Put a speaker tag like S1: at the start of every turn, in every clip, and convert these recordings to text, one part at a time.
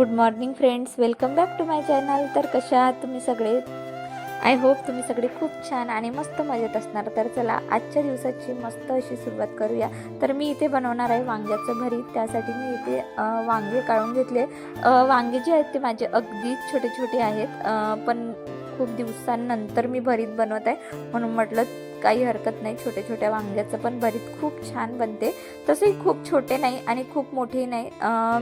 S1: Good morning friends welcome back to my channel तर कशा आहात तुम्ही सगळे? आय होप तुम्ही सगळे खूप छान आणि मस्त मजेत असणार. तर चला आजच्या दिवसाची मस्त अशी सुरुवात करूया. तर मी इथे बनवणार आहे वांग्याचं भरीत त्यासाठी मी इथे वांगे काढून घेतले. वांगे जे आहेत ते माझे अगदी छोटे छोटे आहेत पण खूप दिवसांनंतर मी भरीत बनवत आहे. म्हणून म्हटलं काही हरकत नाही. छोट्या छोट्या वांग्याचं पण भरीत खूप छान बनते. तसेही खूप छोटे नाही आणि खूप मोठेही नाही.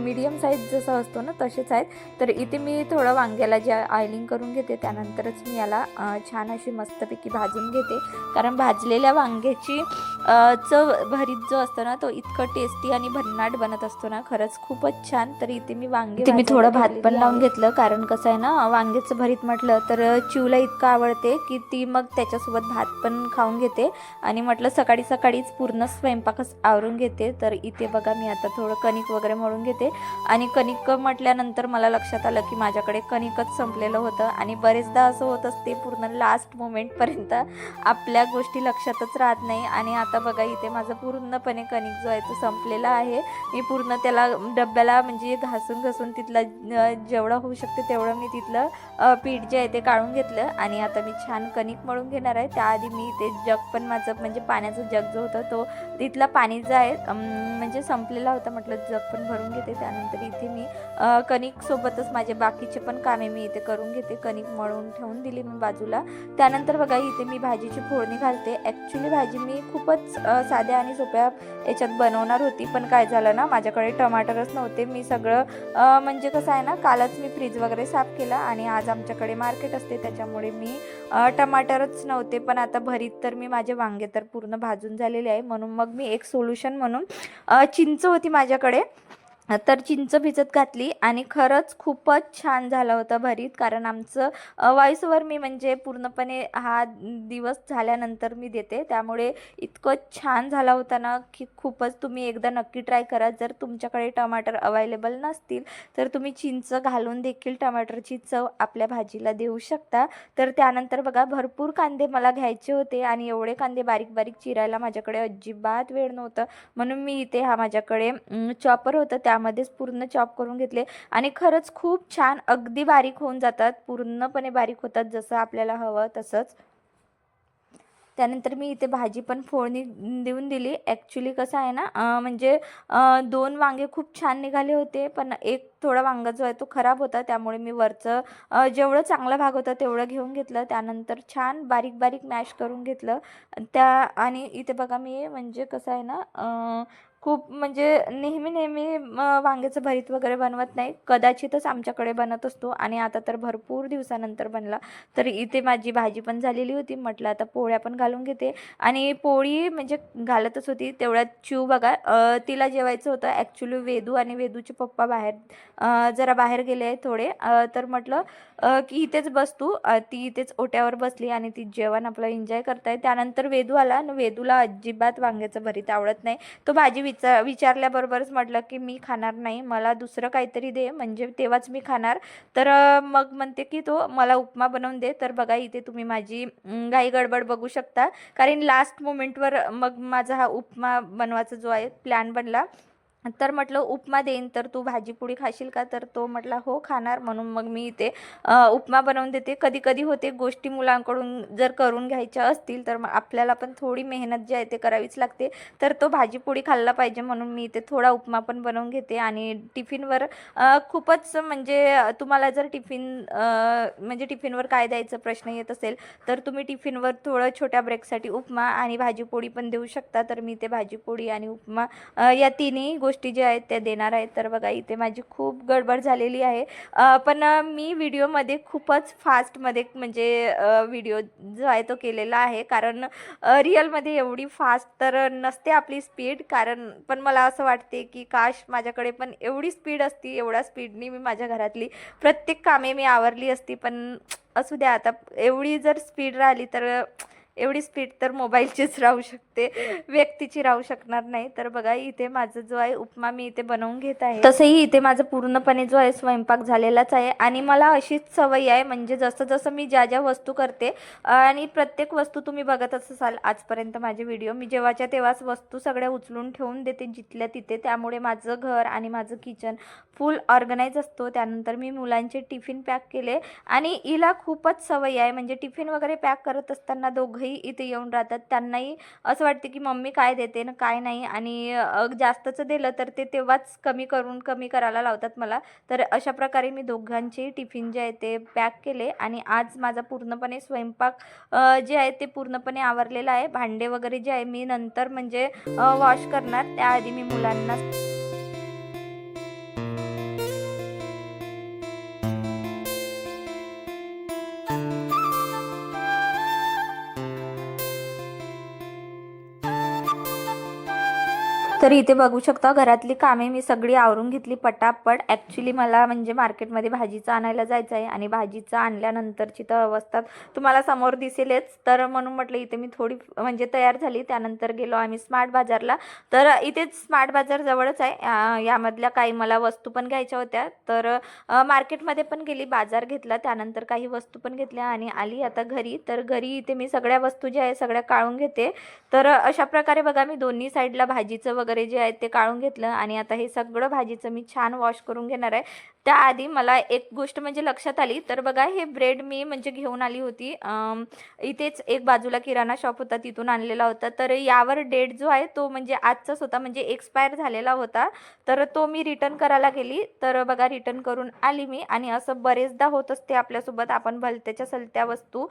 S1: मीडियम साईज जसं असतो ना तसेच आहेत. तर इथे मी थोडं वांग्याला जे आयलिंग करून घेते त्यानंतरच मी याला छान अशी मस्तपैकी भाजून घेते. कारण भाजलेल्या वांग्याची चव भरीत जो असतो ना तो इतकं टेस्टी आणि भन्नाट बनत असतो ना खरंच खूपच छान. तर इथे मी वांगे
S2: मी थोडं भात पण लावून. घेतलं कारण कसं आहे ना वांग्याचं भरीत म्हटलं तर चिवला इतकं आवडते की ती मग त्याच्यासोबत भात पण खाऊन घेते. आणि म्हटलं सकाळी सकाळीच पूर्ण स्वयंपाकच आवरून घेते. तर इथे बघा मी आता थोडं कणिक वगैरे मळून घेते. आणि कणिक म्हटल्यानंतर मला लक्षात आलं की माझ्याकडे कणिकच संपलेलं होतं. आणि बरेचदा असं होत असते पूर्ण लास्ट मोमेंटपर्यंत आपल्या गोष्टी लक्षातच राहत नाही. आणि आता बघा इथे माझं पूर्णपणे कणिक जो आहे तो संपलेला आहे. मी पूर्ण त्याला डब्याला म्हणजे घासून घासून तिथला जेवढं होऊ शकते तेवढं मी तिथलं पीठ जे आहे ते काढून घेतलं. आणि आता मी छान कणिक मळून घेणार आहे. त्याआधी मी इथे जग पण माझं म्हणजे पाण्याचा जग जो होता तो तिथला पाणी जो आहे म्हणजे संपलेला होता. म्हटलं जग पण भरून घेते. त्यानंतर इथे मी कणिकसोबतच माझे बाकीचे पण कामे मी इथे करून घेते. कणिक मळून ठेवून दिली मी बाजूला. त्यानंतर बघा इथे मी भाजीची फोडणी घालते. ॲक्च्युली भाजी मी खूपच साध्या आणि सोप्या याच्यात बनवणार होती. पण काय झालं ना माझ्याकडे टमाटरच नव्हते. मी सगळं म्हणजे कसं आहे ना कालच मी फ्रीज वगैरे साफ केला आणि आज आमच्याकडे मार्केट असते. त्याच्यामुळे मी टमाटरच नव्हते. पण आता भरीत तर मी माझे वांगे तर पूर्ण भाजून झालेले आहे. म्हणून मग मी एक सोल्युशन म्हणून चिंच होती माझ्याकडे. तर चिंच भिजत घातली आणि खरंच खूपच छान झालं होतं भरीत. कारण आमचं वॉईसवर मी म्हणजे पूर्णपणे हा दिवस झाल्यानंतर मी देते. त्यामुळे इतकं छान झाला होता ना की खूपच तुम्ही एकदा नक्की ट्राय करा. जर तुमच्याकडे टमाटर अवेलेबल नसतील तर तुम्ही चिंच घालून देखील टमाटरची चव आपल्या भाजीला देऊ शकता. तर त्यानंतर बघा भरपूर कांदे मला घ्यायचे होते आणि एवढे कांदे बारीक बारीक चिरायला माझ्याकडे अजिबात वेळ नव्हतं. म्हणून मी इथे हा माझ्याकडे चॉपर होतं. त्या त्यामध्येच पूर्ण चॉप करून घेतले. आणि खरंच खूप छान अगदी बारीक होऊन जातात. पूर्णपणे बारीक होतात जसं आपल्याला हवं तसंच. त्यानंतर मी इथे भाजी पण फोडणी देऊन दिली. ॲक्च्युली कसं आहे ना म्हणजे दोन वांगे खूप छान निघाले होते पण एक थोडा वांगा जो आहे तो खराब होता. त्यामुळे मी वरचं जेवढं चांगला भाग होता तेवढं घेऊन घेतलं. त्यानंतर छान बारीक बारीक मॅश करून घेतलं. त्या आणि इथे बघा मी म्हणजे कसं आहे ना खूप म्हणजे नेहमी नेहमी वांग्याचं भरीत वगैरे बनवत नाही. कदाचितच आमच्याकडे बनत असतो आणि आता तर भरपूर दिवसानंतर बनला. तर इथे माझी भाजी पण झालेली होती. म्हटलं आता पोळ्या पण घालून घेते. आणि पोळी म्हणजे घालतच होती. तेवढ्यात चिव बघा तिला जेवायचं होतं. ॲक्च्युली वेदू आणि वेदूचे पप्पा बाहेर जरा बाहेर गेले आहे थोडे. तर म्हटलं की इथेच बस तू. ती इथेच ओट्यावर बसली आणि ती जेवण आपलं एन्जॉय करताय. त्यानंतर वेदू आला. आणि वेदूला अजिबात वांग्याचं भरीत आवडत नाही. तो भाजी विचार विचारल्याबरोबरच म्हटलं की मी खाणार नाही मला दुसरं काहीतरी दे म्हणजे तेव्हाच मी खाणार. तर मग म्हणते की तो मला उपमा बनवून दे. तर बघा इथे तुम्ही माझी घाई गडबड बघू शकता. कारण लास्ट मोमेंटवर मग माझा हा उपमा बनवायचा जो आहे प्लॅन बनला. तर म्हटलं उपमा देईन तर तू भाजीपोळी खाशील का? तर तो म्हटला हो खाणार. म्हणून मग मी इथे उपमा बनवून देते. कधी कधी होते गोष्टी मुलांकडून जर करून घ्यायच्या असतील तर मग आपल्याला पण थोडी मेहनत जी आहे ते करावीच लागते. तर तो भाजीपोळी खाल्ला पाहिजे म्हणून मी इथे थोडा उपमा पण बनवून घेते. आणि टिफिनवर खूपच म्हणजे तुम्हाला जर टिफिन म्हणजे टिफिनवर काय द्यायचा प्रश्न येत असेल तर तुम्ही टिफिनवर थोडं छोट्या ब्रेकसाठी उपमा आणि भाजीपोळी पण देऊ शकता. तर मी ते भाजीपोळी आणि उपमा या तिन्ही गोष्टी गोष्टी ज्या आहेत त्या देणार आहेत. तर बघा इथे माझी खूप गडबड झालेली आहे. पण मी व्हिडिओमध्ये खूपच फास्टमध्ये म्हणजे व्हिडिओ जो आहे तो केलेला आहे. कारण रिअलमध्ये एवढी फास्ट तर नसते आपली स्पीड. कारण पण मला असं वाटते की काश माझ्याकडे पण एवढी स्पीड असती एवढ्या स्पीडनी मी माझ्या घरातली प्रत्येक कामे मी आवरली असती. पण असू द्या आता एवढी जर स्पीड राहिली तर एवढी स्पीड तर मोबाईलचीच राहू शकते. व्यक्तीची राहू शकणार नाही. तर बघा इथे माझं जो आहे उपमा मी इथे बनवून घेत आहे. तसंही इथे माझं पूर्णपणे जो आहे स्वयंपाक झालेलाच आहे. आणि मला अशीच सवय आहे म्हणजे जसं जसं मी ज्या ज्या वस्तू करते आणि प्रत्येक वस्तू तुम्ही बघतच असाल आजपर्यंत माझे व्हिडिओ मी जेव्हाच्या तेव्हाच वस्तू सगळ्या उचलून ठेवून देते जिथल्या तिथे. त्यामुळे माझं घर आणि माझं किचन फुल ऑर्गनाईज असतो. त्यानंतर मी मुलांचे टिफिन पॅक केले. आणि हिला खूपच सवय आहे म्हणजे टिफिन वगैरे पॅक करत असताना दोघंही इथे येऊन राहतात. त्यांनाही असं वाटते की मम्मी काय देते ना काय नाही आणि जास्तचं दिलं तर ते तेव्हाच कमी करून कमी करायला लावतात मला. तर अशा प्रकारे मी दोघांचे टिफिन जे आहे ते पॅक केले आणि आज माझा पूर्णपणे स्वयंपाक जे आहे ते पूर्णपणे आवरलेलं आहे. भांडे वगैरे जे आहे मी नंतर म्हणजे वॉश करणार. त्याआधी मी मुलांना तर इथे बघू शकता घरातली कामे मी सगळी आवरून घेतली पटापट. ॲक्च्युली मला म्हणजे मार्केटमध्ये भाजीचं आणायला जायचं आहे आणि भाजीचं आणल्यानंतरची तर अवस्था तुम्हाला समोर दिसेलच. तर म्हणून म्हटलं इथे मी थोडी म्हणजे तयार झाली. त्यानंतर गेलो आम्ही स्मार्ट बाजारला तर इथेच स्मार्ट बाजार जवळच आहे. यामधल्या काही मला वस्तू पण घ्यायच्या होत्या. तर मार्केटमध्ये पण गेली बाजार घेतला त्यानंतर काही वस्तू पण घेतल्या आणि आली आता घरी. तर घरी इथे मी सगळ्या वस्तू ज्या आहे सगळ्या काढून घेते. तर अशा प्रकारे बघा मी दोन्ही साईडला भाजीचं वगैरे जे आहेत ते काढून घेतलं आणि आता हे सगळं भाजीचं मी छान वॉश करून घेणार आहे. त्याआधी मला एक गोष्ट म्हणजे लक्षात आली. तर बघा हे ब्रेड मी म्हणजे घेऊन आली होती. इथेच एक बाजूला किराणा शॉप होता तिथून आणलेला होता. तर यावर डेट जो आहे तो म्हणजे आजचाच होता म्हणजे एक्सपायर झालेला होता. तर तो मी रिटर्न करायला गेली. तर बघा रिटर्न करून आली मी. आणि असं बरेचदा होत असते आपल्यासोबत. आपण भलत्याच्या सलत्या वस्तू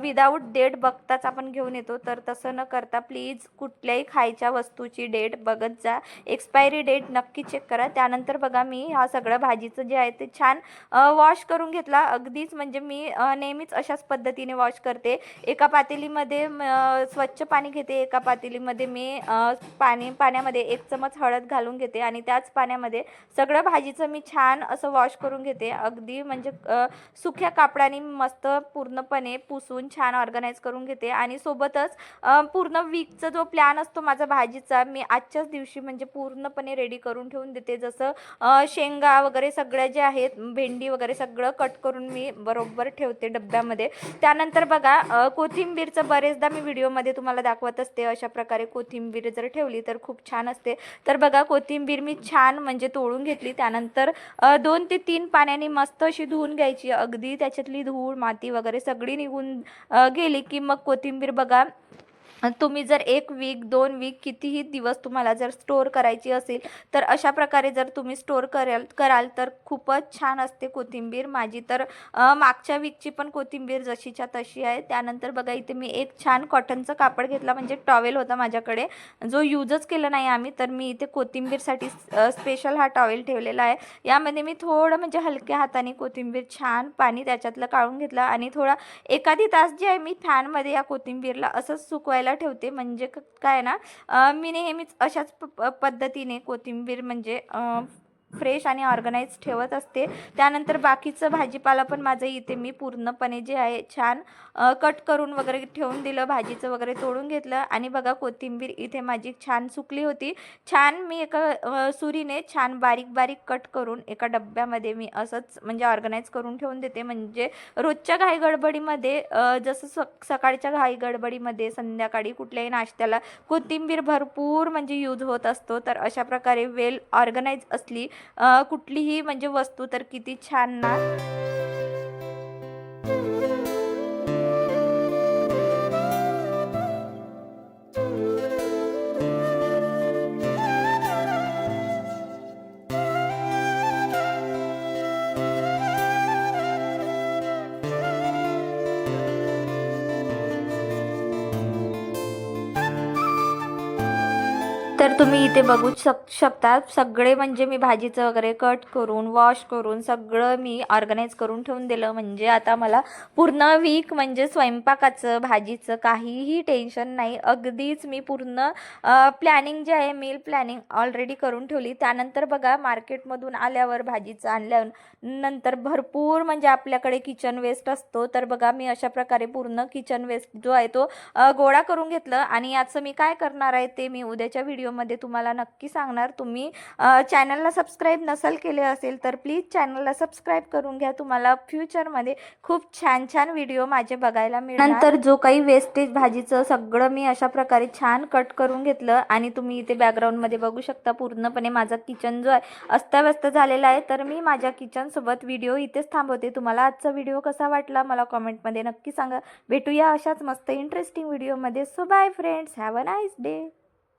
S2: विदाऊट डेट बघताच आपण घेऊन येतो. तर तसं न करता प्लीज कुठल्याही खायच्या वस्तूची डेट बघत जा. एक्सपायरी डेट नक्की चेक करा. त्यानंतर बघा मी हा सगळं भाजीचं जे म्हणजे आहे ते छान वॉश करून घेतला. अगदीच म्हणजे मी नेहमीच अशाच पद्धतीने वॉश करते. एका पातेलीमध्ये स्वच्छ पाणी घेते. एका पातेलीमध्ये मी पाणी पाण्यामध्ये एक चमच हळद घालून घेते आणि त्याच पाण्यामध्ये सगळं भाजीचं मी छान असं वॉश करून घेते. अगदी म्हणजे सुख्या सुक्या कापडाने मस्त पूर्णपणे पुसून छान ऑर्गनाईज करून घेते. आणि सोबतच पूर्ण वीकचा जो प्लॅन असतो माझा भाजीचा मी आजच्याच दिवशी म्हणजे पूर्णपणे रेडी करून ठेवून देते. जसं शेंगा वगैरे सगळं सगळ्या ज्या आहेत भेंडी वगैरे सगळं कट करून मी बरोबर ठेवते डब्यामध्ये. त्यानंतर बघा कोथिंबीरचं बरेचदा मी व्हिडिओमध्ये तुम्हाला दाखवत असते अशा प्रकारे कोथिंबीर जर ठेवली तर खूप छान असते. तर बघा कोथिंबीर मी छान म्हणजे तोडून घेतली. त्यानंतर दोन ते तीन पाण्याने मस्त अशी धुवून घ्यायची. अगदी त्याच्यातली धूळ माती वगैरे सगळी निघून गेली की मग कोथिंबीर बघा तुम्ही जर एक वीक दोन वीक कितीही दिवस तुम्हाला जर स्टोअर करायची असेल तर अशा प्रकारे जर तुम्ही स्टोअर कराल कराल तर खूपच छान असते कोथिंबीर माझी. तर मागच्या वीकची पण कोथिंबीर जशीच्या तशी आहे. त्यानंतर बघा इथे मी एक छान कॉटनचं कापड घेतला म्हणजे टॉवेल होता माझ्याकडे. जो यूजच केला नाही आम्ही तर मी इथे कोथिंबीरसाठी स्पेशल हा टॉवेल ठेवलेला आहे. यामध्ये मी थोडं म्हणजे हलक्या हाताने कोथिंबीर छान पाणी त्याच्यातलं काढून घेतलं आणि थोडा एखादी तास जे आहे मी फॅनमध्ये या कोथिंबीरला असंच सुकवायला ठेवते. म्हणजे क- काय ना मी नेहमीच अशाच प- पद्धतीने कोथिंबीर म्हणजे फ्रेश आणि ऑर्गनाईज ठेवत असते. त्यानंतर बाकीचं भाजीपाला पण माझं इथे मी पूर्णपणे जे आहे छान कट करून वगैरे ठेवून दिलं भाजीचं वगैरे तोडून घेतलं. आणि बघा कोथिंबीर इथे माझी छान सुकली होती. छान मी एका सुरीने छान बारीक बारीक कट करून एका डब्यामध्ये मी असंच म्हणजे ऑर्गनाईज करून ठेवून देते. म्हणजे रोजच्या घाई गडबडीमध्ये जसं सक सकाळच्या घाई गडबडीमध्ये संध्याकाळी कुठल्याही नाश्त्याला कोथिंबीर भरपूर म्हणजे यूज होत असतो. तर अशा प्रकारे वेल ऑर्गनाईज असली कुठलीही म्हणजे वस्तू तर किती छान ना. तर तुम्ही इथे बघू शक शकता सगळे म्हणजे मी भाजीचं वगैरे कट करून वॉश करून सगळं मी ऑर्गनाईज करून ठेवून दिलं. म्हणजे आता मला पूर्ण वीक म्हणजे स्वयंपाकाचं भाजीचं काहीही टेन्शन नाही. अगदीच मी पूर्ण प्लॅनिंग जे आहे मील प्लॅनिंग ऑलरेडी करून ठेवली. त्यानंतर बघा मार्केटमधून आल्यावर भाजीचं आणल्या नंतर भरपूर म्हणजे आपल्याकडे किचन वेस्ट असतो. तर बघा मी अशा प्रकारे पूर्ण किचन वेस्ट जो आहे तो गोळा करून घेतलं. आणि याचं मी काय करणार आहे ते मी उद्याच्या व्हिडिओ व्हिडिओमध्ये तुम्हाला नक्की सांगणार. तुम्ही चॅनलला सबस्क्राईब नसेल केले असेल तर प्लीज चॅनलला सबस्क्राईब करून घ्या. तुम्हाला फ्युचरमध्ये खूप छान छान व्हिडिओ माझे बघायला मिळणार. नंतर जो काही वेस्टेज भाजीचं सगळं मी अशा प्रकारे छान कट करून घेतलं आणि तुम्ही इथे बॅकग्राऊंडमध्ये बघू शकता पूर्णपणे माझा किचन जो आहे अस्ताव्यस्त झालेला आहे. तर मी माझ्या किचनसोबत व्हिडिओ इथेच थांबवते. तुम्हाला आजचा व्हिडिओ कसा वाटला मला कॉमेंटमध्ये नक्की सांगा. भेटूया अशाच मस्त इंटरेस्टिंग व्हिडिओमध्ये so bye friends have a nice day